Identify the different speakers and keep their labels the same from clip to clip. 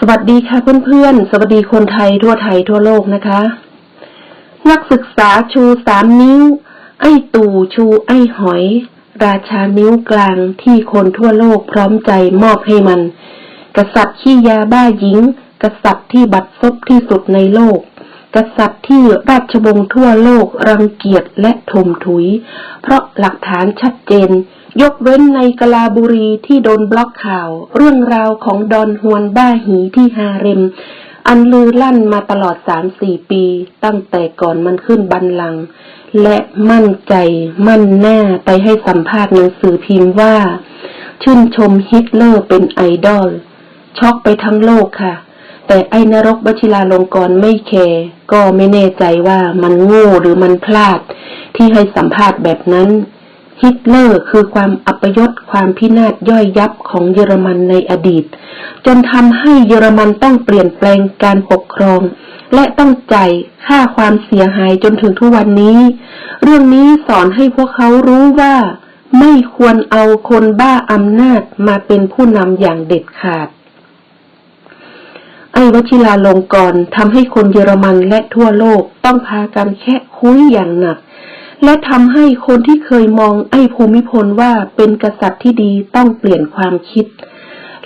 Speaker 1: สวัสดีค่ะเพื่อนๆ สวัสดีคนไทยทั่วไทยทั่วโลกนะคะ นักศึกษาชูสามนิ้ว ไอ้ตู่ชูไอ้หอย ราชานิ้วกลางที่คนทั่วโลกพร้อมใจมอบให้มัน กษัตริย์ขี้ยาบ้าหญิง กษัตริย์ที่บัดซบที่สุดในโลก กษัตริย์ที่ราชวงศ์ทั่วโลกรังเกียจและถมถุย เพราะหลักฐานชัดเจน ยกเว้นในกลาบุรีที่โดนบล็อกข่าว เรื่องราวของดอนฮวนบ้าหีที่ฮาเร็ม อันลือลั่นมาตลอดสามสี่ปี ตั้งแต่ก่อนมันขึ้นบันลัง และมั่นใจมั่นหน้าไปให้สัมภาษณ์หนังสือพิมพ์ว่า ชื่นชมฮิตเลอร์เป็นไอดอลช็อกไปทั้งโลกค่ะ แต่ไอ้นรกวชิราลงกรไม่แคร์ก็ไม่แน่ใจว่ามันโง่หรือมันพลาด ที่ให้สัมภาษณ์แบบนั้น ฮิตเลอร์คือความอัปยศความพินาศย่อยยับของเยอรมันในอดีต จนทำให้เยอรมันต้องเปลี่ยนแปลงการปกครอง และต้องจ่ายค่าความเสียหายจนถึงทุกวันนี้ เรื่องนี้สอนให้พวกเขารู้ว่า ไม่ควรเอาคนบ้าอำนาจมาเป็นผู้นำอย่างเด็ดขาด วชิราลงกรณ์ทำให้คนเยอรมันและทั่วโลกต้องพากันแค่คุยอย่างหนัก และทำให้คนที่เคยมองไอ้ภูมิพลว่าเป็นกษัตริย์ที่ดีต้องเปลี่ยนความคิด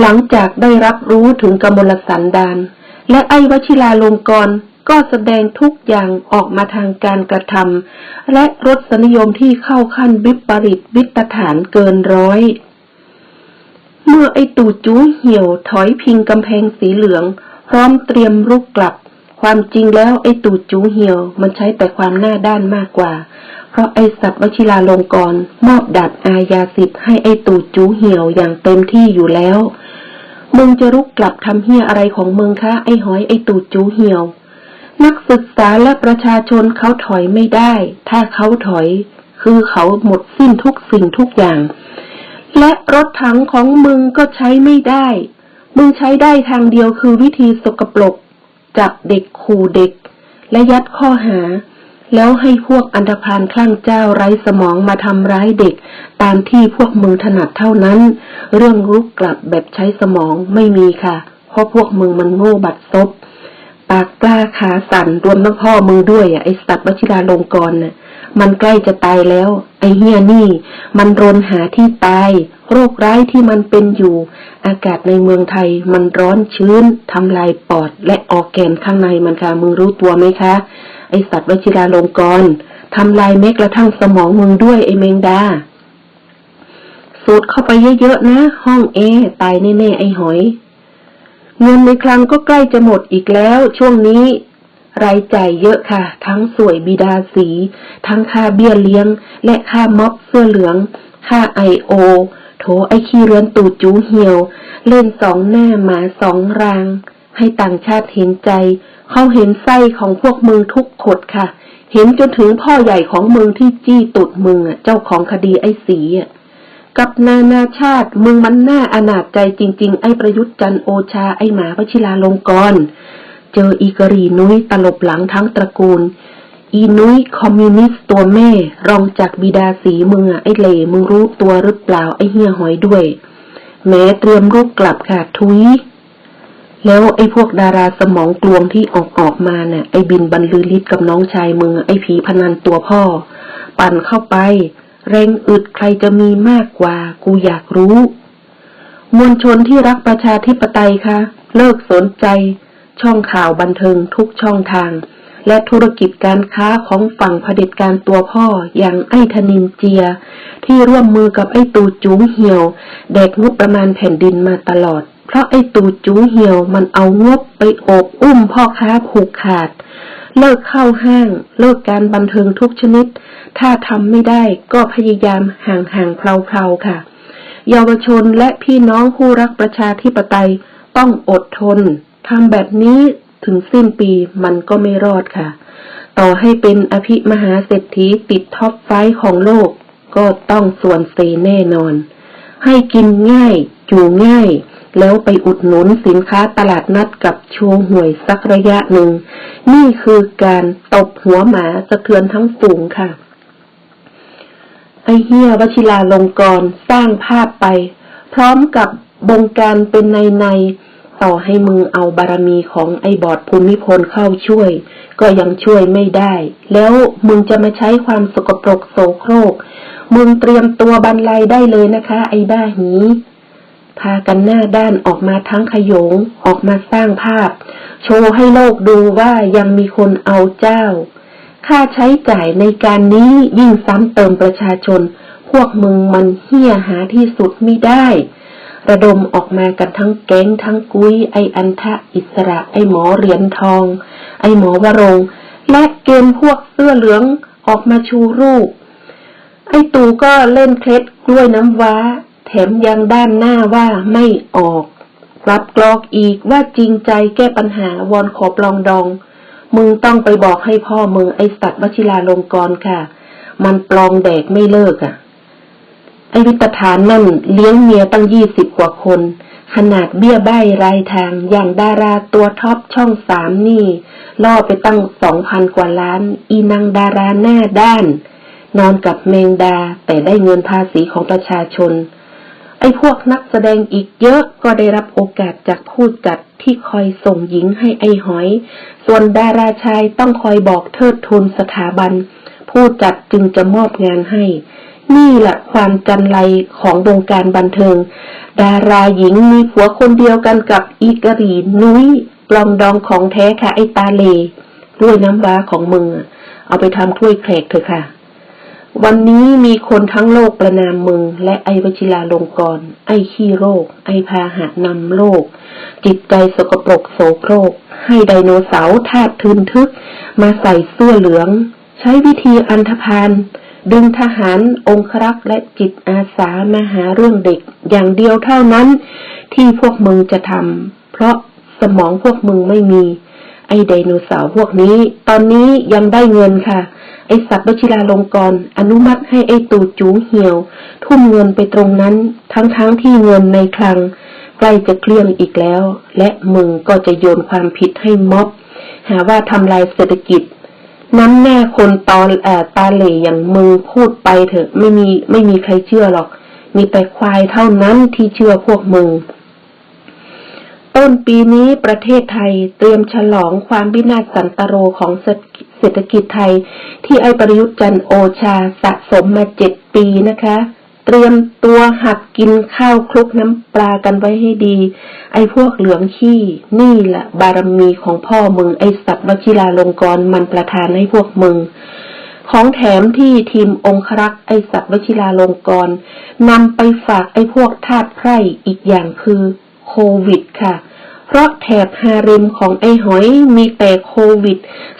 Speaker 1: หลังจากได้รับรู้ถึงกมลสันดานและไอ้วชิราลงกรณ์ก็แสดงทุกอย่างออกมาทางการกระทำและรสนิยมที่เข้าขั้นวิปริตวิตฐานเกินร้อย เมื่อไอ้ตู่จูเหี่ยวถอยพิงกำแพงสีเหลือง พร้อมเตรียมรุกกลับ ความจริงแล้วไอ้ตู่จูเหี่ยว มันใช้แต่ความหน้าด้านมากกว่า เพราะไอ้สัตว์วชิราลงกรมอบดาบอาญาสิทธิ์ให้ไอ้ตู่จูเหี่ยวอย่างเต็มที่อยู่แล้ว มึงจะรุกกลับทำเฮียอะไรของมึงคะไอ้หอยไอ้ตู่จูเหี่ยว นักศึกษาและประชาชนเขาถอยไม่ได้ ถ้าเขาถอย คือเขาหมดสิ้นทุกสิ่งทุกอย่าง และรถถังของมึงก็ใช้ไม่ได้ มึงใช้ได้ทางเดียวคือวิธีสกปรก จับเด็กขู่เด็ก และยัดข้อหา แล้วให้พวกอันธพาลคลั่งเจ้าไร้สมองมาทำร้ายเด็ก ตามที่พวกมึงถนัดเท่านั้น เรื่องรุกกลับแบบใช้สมองไม่มีค่ะ เพราะพวกมึงมันโง่บัดซบปากกล้าขาสั่นรวมทั้งพ่อมือด้วยอะไอสัตว์วชิราลงกรณ์น่ะ มันใกล้จะตายแล้ว ไอเฮียนี่ มันรนหาที่ตาย โรคร้ายที่มันเป็นอยู่ อากาศในเมืองไทยมันร้อนชื้นทำลายปอดและออกแกนข้างในมันค่ะมึงรู้ตัวไหมคะ ไอสัตว์วชิราลงกรทำลายแม้กระทั่งสมองมึงด้วยไอเมงดา สูดเข้าไปเยอะๆนะ ห้องเอตายแน่ๆไอหอย เงินในคลังก็ใกล้จะหมดอีกแล้ว ช่วงนี้รายจ่ายเยอะค่ะ ทั้งสวยบิดาสี ทั้งค่าเบี้ยเลี้ยง และค่าม็อบเสื้อเหลือง ค่าไอโอ โถไอ้ขี้เรือนตูดจูเหี่ยว เล่นสองหน้าหมาสองราง ให้ต่างชาติเห็นใจ เขาเห็นไส้ของพวกมึงทุกขดค่ะ เห็นจนถึงพ่อใหญ่ของมึงที่จี้ตุดมึงอะ เจ้าของคดีไอ้สีอะกับนานาชาติมึงมันน่าอนาจใจจริง ๆ ไอ้ประยุทธ์จันโอชาไอ้หมาวชิราลงกรณ์เจออีกรีนุ้ยตลบหลังทั้งตระกูล อีนุ้ยคอมมิวนิสต์ตัวแม่ รองจากบิดาสีมึงอะไอเหล่มึงรู้ตัวหรือเปล่าไอเฮียหอยด้วย แม้เตรียมรูปกลับค่ะทุย แล้วไอพวกดาราสมองกลวงที่ออกออกมาเนี่ยไอบินบรรลือฤทธิ์กับน้องชายมึงอะไอผีพนันตัวพ่อ ปั่นเข้าไป แรงอึดใครจะมีมากกว่า กูอยากรู้ มวลชนที่รักประชาธิปไตยคะเลิกสนใจ ช่องข่าวบันเทิงทุกช่องทาง และธุรกิจการค้าของฝั่งเผด็จการตัวพ่ออย่างไอ้ธนินเจีย ที่ร่วมมือกับไอ้ตูจูเหี่ยวแดกงบประมาณแผ่นดินมาตลอด เพราะไอ้ตูจูเหี่ยวมันเอางบไปโอบอุ้มพ่อค้าผูกขาด เลิกเข้าห้าง เลิกการบันเทิงทุกชนิด ถ้าทำไม่ได้ก็พยายามห่างๆเพลาๆค่ะ เยาวชนและพี่น้องผู้รักประชาธิปไตยต้องอดทนทำแบบนี้ ถึงสิ้นปีมันก็ไม่รอดค่ะ ต่อให้เป็นอภิมหาเศรษฐีติดท็อปไฟว์ของโลก ก็ต้องส่วนเซแน่นอน ให้กินง่ายอยู่ง่าย แล้วไปอุดหนุนสินค้าตลาดนัดกับโชว์หวยสักระยะหนึ่ง นี่คือการตบหัวหมาสะเทือนทั้งฝูงค่ะ ไอเฮียวชิราลงกรสร้างภาพไป พร้อมกับบงการเป็นในใน ต่อให้มึงเอาบารมีของไอ้บอดภูมิพลเข้าช่วย ก็ยังช่วยไม่ได้ แล้วมึงจะมาใช้ความสกปรกโสโครก มึงเตรียมตัวบรรลัยได้เลยนะคะ ไอ้บ้าหีพากันหน้าด้านออกมาทั้งขยง ออกมาสร้างภาพ โชว์ให้โลกดูว่ายังมีคนเอาเจ้า ค่าใช้จ่ายในการนี้ยิ่งซ้ำเติมประชาชน พวกมึงมันเหี้ยหาที่สุดไม่ได้ ระดมออกมากันทั้งแก๊งทั้งกุ้ย ไออันทะอิสระ ไอหมอเหรียญทอง ไอหมอวรงและเกณฑ์พวกเสื้อเหลืองออกมาชูรูป ไอตู่ก็เล่นเคล็ดกล้วยน้ำว้า แถมยังด้านหน้าว่าไม่ออกกลับกรอกอีกว่าจริงใจแก้ปัญหาวอนขอปลองดอง มึงต้องไปบอกให้พ่อมึงไอสัตว์วชิราลงกรค่ะ มันปลองแดกไม่เลิกอะ ไอวิตฐานนั่นเลี้ยงเมียตั้งยี่สิบกว่าคน ขนาดเบี้ยใบ้รายทางอย่างดาราตัวท็อปช่องสามนี่ ล่อไปตั้งสองพันกว่าล้าน อีนางดาราหน้าด้าน นอนกับเมงดาแต่ได้เงินภาษีของประชาชน ไอ้พวกนักแสดงอีกเยอะก็ได้รับโอกาสจากผู้จัดที่คอยส่งหญิงให้ไอ้หอย ส่วนดาราชายต้องคอยบอกเทิดทูนสถาบัน ผู้จัดจึงจะมอบงานให้ นี่แหละความจันไรของวงการบันเทิง ดาราหญิงมีผัวคนเดียวกันกับอีกรีนุ้ยปลองดองของแท้ค่ะไอตาเลด้วยน้ำว้าของมึงอะเอาไปทำถ้วยแขกเถอะค่ะ วันนี้มีคนทั้งโลกประนามมึง และไอวชิราลงกร ไอขี้โรค ไอพาหะนำโลก จิตใจสกปรกโสโครก ให้ไดโนเสาร์ธาตุทึนทึก มาใส่เสื้อเหลือง ใช้วิธีอันธพาล ดึงทหารองครักษ์และจิตอาสามาหาเรื่องเด็ก อย่างเดียวเท่านั้น ที่พวกมึงจะทำเพราะสมองพวกมึงไม่มี ไอไดโนเสาร์พวกนี้ ตอนนี้ยังได้เงินค่ะ ไอสัตว์วชิราลงกรอนุมัติให้ไอตูจูเหี่ยว ทุ่มเงินไปตรงนั้น ทั้งๆทที่เงินในคลัง ใกล้จะเกลี้ยงอีกแล้ว และมึงก็จะโยนความผิดให้ม็อบ หาว่าทำลายเศรษฐกิจ น้ำแน่คนตอเอ่อตาเหล่อย่างมึงพูดไปเถอะ ไม่มีไม่มีใครเชื่อหรอก มีแต่ควายเท่านั้นที่เชื่อพวกมึง ต้นปีนี้ประเทศไทยเตรียมฉลองความวินาศสันตโรของเศรษฐกิจไทย ที่ไอประยุทธ์จันโอชาสะสมมาเจ็ดปีนะคะ เตรียมตัวหัดกินข้าวคลุกน้ำปลากันไว้ให้ดี ไอ้พวกเหลืองขี้นี่แหละบารมีของพ่อมึง ไอสัตว์วชิราลงกรมันประทานให้พวกมึง ของแถมที่ทีมองครักษ์ไอสัตว์วชิราลงกรนำไปฝากไอ้พวกทาสไพร่อีกอย่างคือโควิดค่ะเพราะแถบฮาเร็มของไอหอยมีแต่โควิด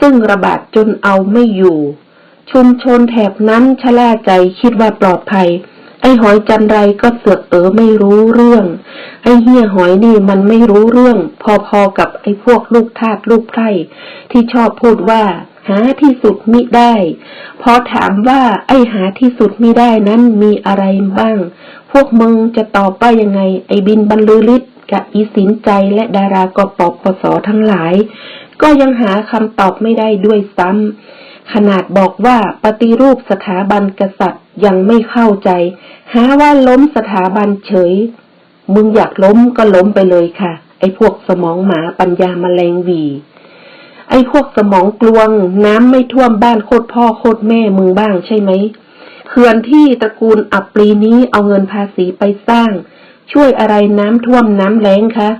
Speaker 1: ซึ่งระบาดจนเอาไม่อยู่ ชุมชนแถบนั้นชะล่าใจคิดว่าปลอดภัย ไอ้หอยจันไรก็เสือกเออไม่รู้เรื่อง ไอ้เฮียหอยนี่มันไม่รู้เรื่อง พอๆกับไอ้พวกลูกทาสลูกไพร่ที่ชอบพูดว่า หาที่สุดมิได้ พอถามว่าไอ้หาที่สุดมิได้นั้นมีอะไรบ้าง พวกมึงจะตอบว่ายังไง ไอ้บินบรรลือฤทธิ์กับอีสินใจและดารากปปสทั้งหลาย ก็ยังหาคำตอบไม่ได้ด้วยซ้ำ ขนาดบอกว่าปฏิรูปสถาบันกษัตริย์ยังไม่เข้าใจ หาว่าล้มสถาบันเฉย มึงอยากล้มก็ล้มไปเลยค่ะ ไอ้พวกสมองหมาปัญญาแมลงวี ไอ้พวกสมองกลวง น้ำไม่ท่วมบ้านโคตรพ่อโคตรแม่มึงบ้างใช่ไหมเขื่อนที่ตระกูลอับปรีนี้เอาเงินภาษีไปสร้าง ช่วยอะไรน้ำท่วมน้ำแล้งคะ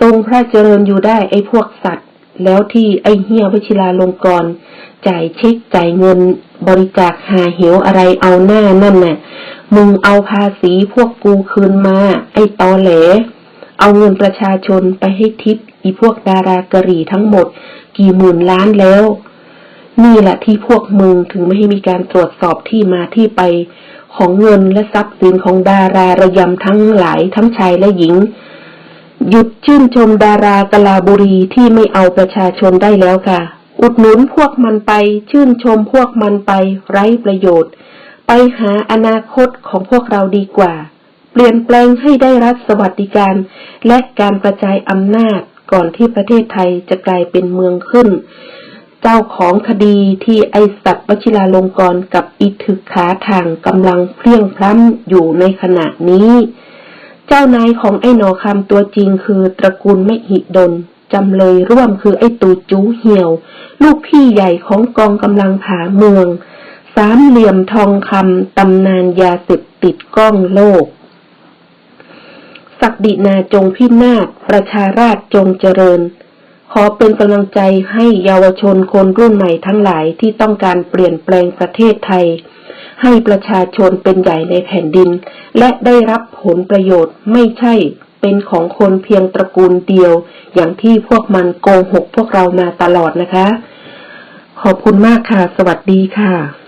Speaker 1: ทรงพระเจริญอยู่ได้ไอ้พวกสัตว์ แล้วที่ไอ้เฮียวชิราลงกร จ่ายเช็คจ่ายเงินบริจาคหาเหวอะไรเอาหน้านั่นน่ะ มึงเอาภาษีพวกกูคืนมา ไอ้ตอแหล เอาเงินประชาชนไปให้ทิปอีพวกดารากะหรี่ทั้งหมด กี่หมื่นล้านแล้ว นี่แหละที่พวกมึงถึงไม่ให้มีการตรวจสอบที่มาที่ไปของเงินและทรัพย์สินของดาราระยำทั้งหลายทั้งชายและหญิง หยุดชื่นชมดารากลาบุรีที่ไม่เอาประชาชนได้แล้วค่ะ อุดหนุนพวกมันไป ชื่นชมพวกมันไป ไร้ประโยชน์ ไปหาอนาคตของพวกเราดีกว่า เปลี่ยนแปลงให้ได้รัฐสวัสดิการ และการกระจายอำนาจก่อนที่ประเทศไทยจะกลายเป็นเมืองขึ้น เจ้าของคดีที่ไอสัตว์วชิราลงกรกับอีถึกขาทางกำลังเพลียงพล้ำอยู่ในขณะนี้ เจ้านายของไอ้หนอคำตัวจริงคือตระกูลไมหิดล จำเลยร่วมคือไอ้ตูจูเหี่ยว ลูกพี่ใหญ่ของกองกำลังผาเมือง สามเหลี่ยมทองคำตำนานยาเสพติดก้องโลก ศักดินาจงพินาศประชาราชจงเจริญ ขอเป็นกำลังใจให้เยาวชนคนรุ่นใหม่ทั้งหลายที่ต้องการเปลี่ยนแปลงประเทศไทยให้ประชาชนเป็นใหญ่ในแผ่นดิน และได้รับผลประโยชน์ไม่ใช่ เป็นของคนเพียงตระกูลเดียว อย่างที่พวกมันโกหกพวกเรามาตลอดนะคะ ขอบคุณมากค่ะ สวัสดีค่ะ